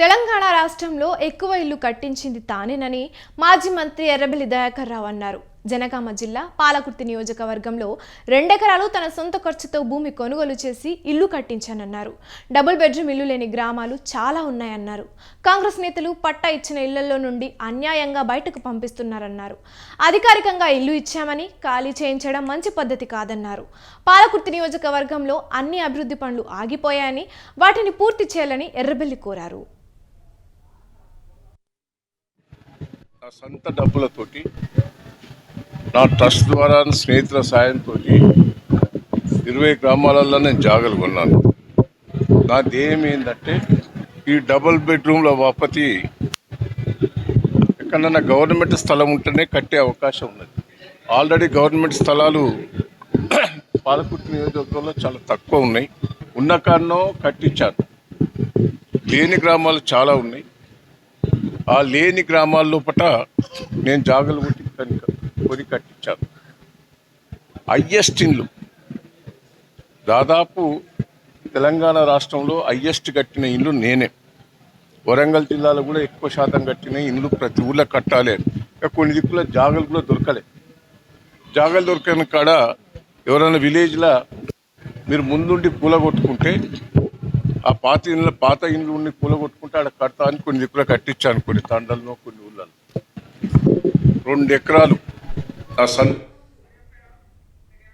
తెలంగాణ రాష్ట్రంలో ఎక్కువ ఇల్లు కట్టించింది తానేనని మాజీ మంత్రి ఎర్రబెల్లి దయాకర్ రావు అన్నారు. జనగామ జిల్లా పాలకుర్తి నియోజకవర్గంలో రెండెకరాలు తన సొంత ఖర్చుతో భూమి కొనుగోలు చేసి ఇల్లు కట్టించానన్నారు. డబుల్ బెడ్రూమ్ ఇల్లు లేని గ్రామాలు చాలా ఉన్నాయన్నారు. కాంగ్రెస్ నేతలు పట్టా ఇచ్చిన ఇళ్ళలో నుండి అన్యాయంగా బయటకు పంపిస్తున్నారన్నారు. అధికారికంగా ఇల్లు ఇచ్చామని ఖాళీ చేయించడం మంచి పద్ధతి కాదన్నారు. పాలకుర్తి నియోజకవర్గంలో అన్ని అభివృద్ధి పనులు ఆగిపోయాయని వాటిని పూర్తి చేయాలని ఎర్రబెల్లి కోరారు. సొంత డబ్బులతోటి నా ట్రస్ట్ ద్వారా స్నేహితుల సాయంతో ఇరవై గ్రామాలలో నేను జాగలు కొన్నాను. నా ధ్యేయం ఏంటంటే ఈ డబుల్ బెడ్రూమ్ల వాపతి ఎక్కడన్నా గవర్నమెంట్ స్థలం ఉంటేనే కట్టే అవకాశం ఉన్నది. ఆల్రెడీ గవర్నమెంట్ స్థలాలు పాలకుర్తి నియోజకవర్గంలో చాలా తక్కువ ఉన్నాయి. ఉన్న కారణం కట్టించాను లేని గ్రామాలు చాలా ఉన్నాయి. ఆ లేని గ్రామాల్లో పట నేను జాగలు కొట్టి కొని కట్టించాను. హయ్యెస్ట్ ఇండ్లు దాదాపు తెలంగాణ రాష్ట్రంలో హయ్యెస్ట్ కట్టిన ఇండ్లు నేనే. వరంగల్ జిల్లాలో కూడా ఎక్కువ శాతం కట్టిన ఇండ్లు ప్రతి ఊళ్ళో కట్టాలి. ఇంకా కొన్ని దిక్కుల జాగలు కూడా దొరకలే. జాగలు దొరకని కాడ ఎవరైనా విలేజ్లో మీరు ముందుండి పూల కొట్టుకుంటే ఆ పాత ఇండ్ల పాత ఇండ్లు ఉండి కూలగొట్టుకుంటే ఆడ కడతా అని కొన్ని దిక్కులు కట్టించాను కొన్ని తండల్లో కొన్ని ఊళ్ళలో రెండు ఎకరాలు నా సన్